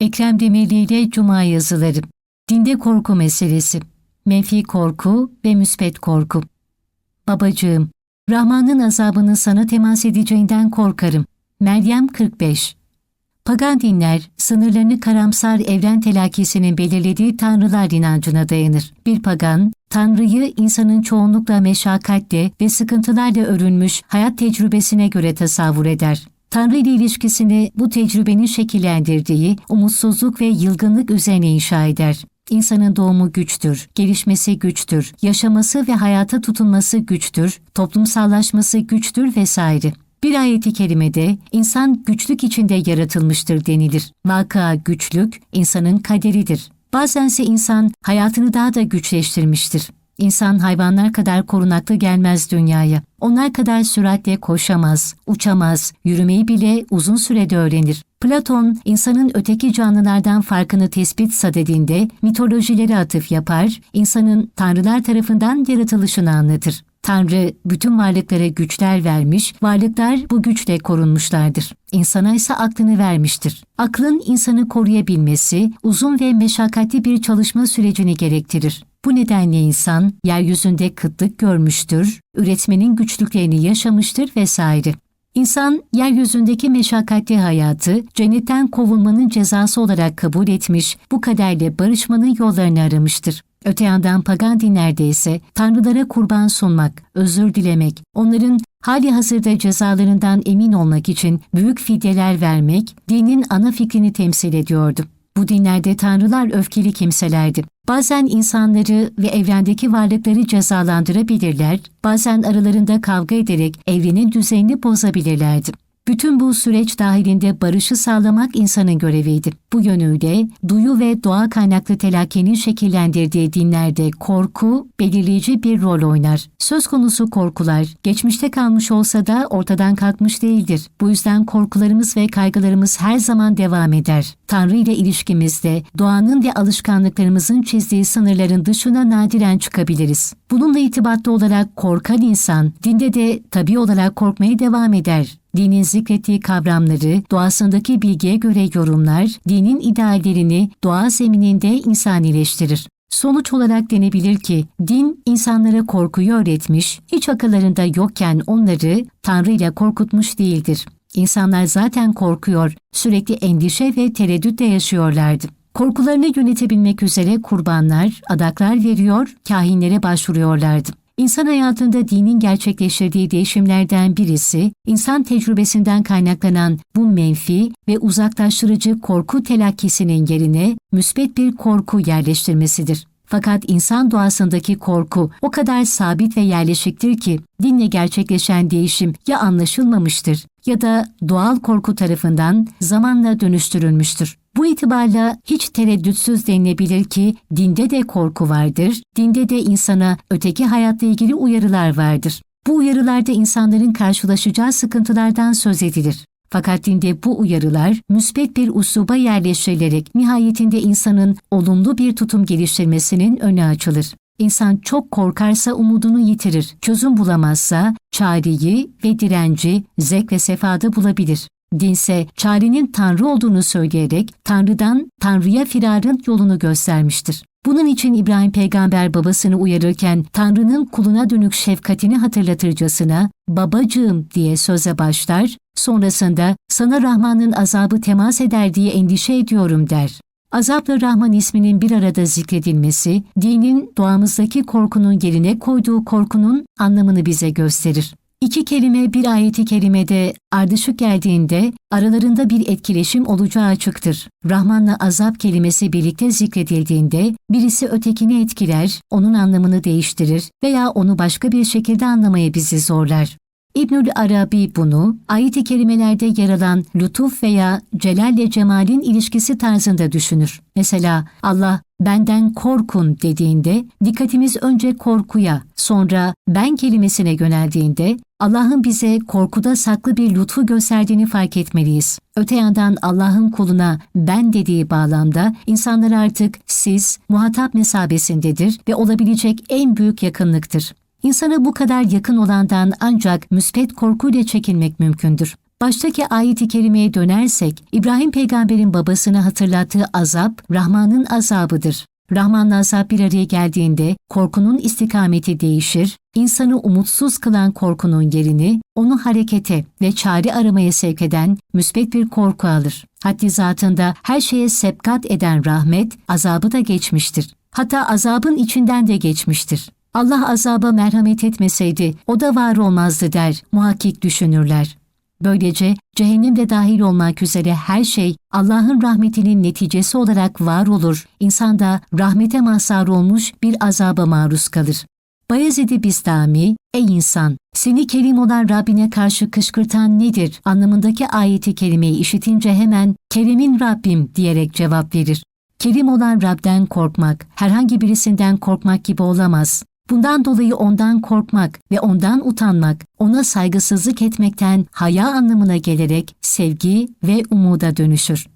Ekrem Demirli ile Cuma yazıları. Dinde korku meselesi. Menfi korku ve müspet korku. Babacığım, Rahman'ın azabını sana temas edeceğinden korkarım. Meryem 45 Pagan dinler, sınırlarını karamsar evren telakkisinin belirlediği tanrılar inancına dayanır. Bir pagan, Tanrı'yı insanın çoğunlukla meşakkatle ve sıkıntılarla örülmüş hayat tecrübesine göre tasavvur eder. Tanrı ile ilişkisini bu tecrübenin şekillendirdiği umutsuzluk ve yılgınlık üzerine inşa eder. İnsanın doğumu güçtür, gelişmesi güçtür, yaşaması ve hayata tutunması güçtür, toplumsallaşması güçtür vesaire. Bir ayeti kerimede insan güçlük içinde yaratılmıştır denilir. Vaka güçlük insanın kaderidir. Bazense insan hayatını daha da güçleştirmiştir. İnsan hayvanlar kadar korunaklı gelmez dünyaya. Onlar kadar süratle koşamaz, uçamaz, yürümeyi bile uzun sürede öğrenir. Platon, insanın öteki canlılardan farkını tespit sadedinde mitolojileri atıf yapar, insanın tanrılar tarafından yaratılışını anlatır. Tanrı bütün varlıklara güçler vermiş, varlıklar bu güçle korunmuşlardır. İnsana ise aklını vermiştir. Aklın insanı koruyabilmesi uzun ve meşakkatli bir çalışma sürecini gerektirir. Bu nedenle insan yeryüzünde kıtlık görmüştür, üretmenin güçlüklerini yaşamıştır vesaire. İnsan yeryüzündeki meşakkatli hayatı cennetten kovulmanın cezası olarak kabul etmiş, bu kaderle barışmanın yollarını aramıştır. Öte yandan pagan dinlerde ise tanrılara kurban sunmak, özür dilemek, onların hali hazırda cezalarından emin olmak için büyük fidyeler vermek dinin ana fikrini temsil ediyordu. Bu dinlerde tanrılar öfkeli kimselerdi. Bazen insanları ve evrendeki varlıkları cezalandırabilirler, bazen aralarında kavga ederek evrenin düzenini bozabilirlerdi. Bütün bu süreç dahilinde barışı sağlamak insanın göreviydi. Bu yönüyle duyu ve doğa kaynaklı telakkinin şekillendirdiği dinlerde korku belirleyici bir rol oynar. Söz konusu korkular geçmişte kalmış olsa da ortadan kalkmış değildir. Bu yüzden korkularımız ve kaygılarımız her zaman devam eder. Tanrı ile ilişkimizde doğanın ve alışkanlıklarımızın çizdiği sınırların dışına nadiren çıkabiliriz. Bununla itibatlı olarak korkan insan dinde de tabi olarak korkmaya devam eder. Dinin zikrettiği kavramları doğasındaki bilgiye göre yorumlar, dinin ideallerini doğa zemininde insanileştirir. Sonuç olarak denebilir ki din insanlara korkuyu öğretmiş, hiç akıllarında yokken onları Tanrı ile korkutmuş değildir. İnsanlar zaten korkuyor, sürekli endişe ve tereddütle yaşıyorlardı. Korkularını yönetebilmek üzere kurbanlar, adaklar veriyor, kahinlere başvuruyorlardı. İnsan hayatında dinin gerçekleştirdiği değişimlerden birisi, insan tecrübesinden kaynaklanan bu menfi ve uzaklaştırıcı korku telakkisinin yerine müsbet bir korku yerleştirmesidir. Fakat insan doğasındaki korku o kadar sabit ve yerleşiktir ki dinle gerçekleşen değişim ya anlaşılmamıştır ya da doğal korku tarafından zamanla dönüştürülmüştür. Bu itibarla hiç tereddütsüz denilebilir ki dinde de korku vardır, dinde de insana öteki hayatla ilgili uyarılar vardır. Bu uyarılarda insanların karşılaşacağı sıkıntılardan söz edilir. Fakat dinde bu uyarılar müsbet bir usluba yerleştirilerek nihayetinde insanın olumlu bir tutum geliştirmesinin önü açılır. İnsan çok korkarsa umudunu yitirir, çözüm bulamazsa çareyi ve direnci zevk ve sefada bulabilir. Dinse çarenin Tanrı olduğunu söyleyerek Tanrı'dan Tanrı'ya firarın yolunu göstermiştir. Bunun için İbrahim peygamber babasını uyarırken Tanrı'nın kuluna dönük şefkatini hatırlatırcasına babacığım diye söze başlar, sonrasında sana Rahman'ın azabı temas eder diye endişe ediyorum der. Azapla Rahman isminin bir arada zikredilmesi, dinin doğamızdaki korkunun yerine koyduğu korkunun anlamını bize gösterir. İki kelime bir ayeti kerimede ardışık geldiğinde aralarında bir etkileşim olacağı açıktır. Rahmanla azap kelimesi birlikte zikredildiğinde birisi ötekini etkiler, onun anlamını değiştirir veya onu başka bir şekilde anlamaya bizi zorlar. İbnül Arabi bunu ayet-i kerimelerde yer alan lütuf veya celalle cemalin ilişkisi tarzında düşünür. Mesela Allah benden korkun dediğinde dikkatimiz önce korkuya, sonra ben kelimesine yöneldiğinde Allah'ın bize korkuda saklı bir lütfu gösterdiğini fark etmeliyiz. Öte yandan Allah'ın kuluna ben dediği bağlamda insanlar artık siz muhatap mesabesindedir ve olabilecek en büyük yakınlıktır. İnsana bu kadar yakın olandan ancak müspet korkuyla çekilmek mümkündür. Baştaki ayet-i kerimeye dönersek, İbrahim peygamberin babasına hatırlattığı azap, Rahman'ın azabıdır. Rahman'la azap bir araya geldiğinde korkunun istikameti değişir, insanı umutsuz kılan korkunun yerini onu harekete ve çare aramaya sevk eden müsbet bir korku alır. Haddi zatında her şeye sebkat eden rahmet azabı da geçmiştir. Hatta azabın içinden de geçmiştir. Allah azaba merhamet etmeseydi o da var olmazdı der muhakkik düşünürler. Böylece cehennem de dahil olmak üzere her şey Allah'ın rahmetinin neticesi olarak var olur. İnsan da rahmete mazhar olmuş bir azaba maruz kalır. Bayezid-i Bistami, ey insan, seni kerim olan Rabbine karşı kışkırtan nedir anlamındaki ayeti kerimeyi işitince hemen Kerim'in Rabbim diyerek cevap verir. Kerim olan Rab'den korkmak, herhangi birisinden korkmak gibi olamaz. Bundan dolayı ondan korkmak ve ondan utanmak, ona saygısızlık etmekten haya anlamına gelerek sevgi ve umuda dönüşür.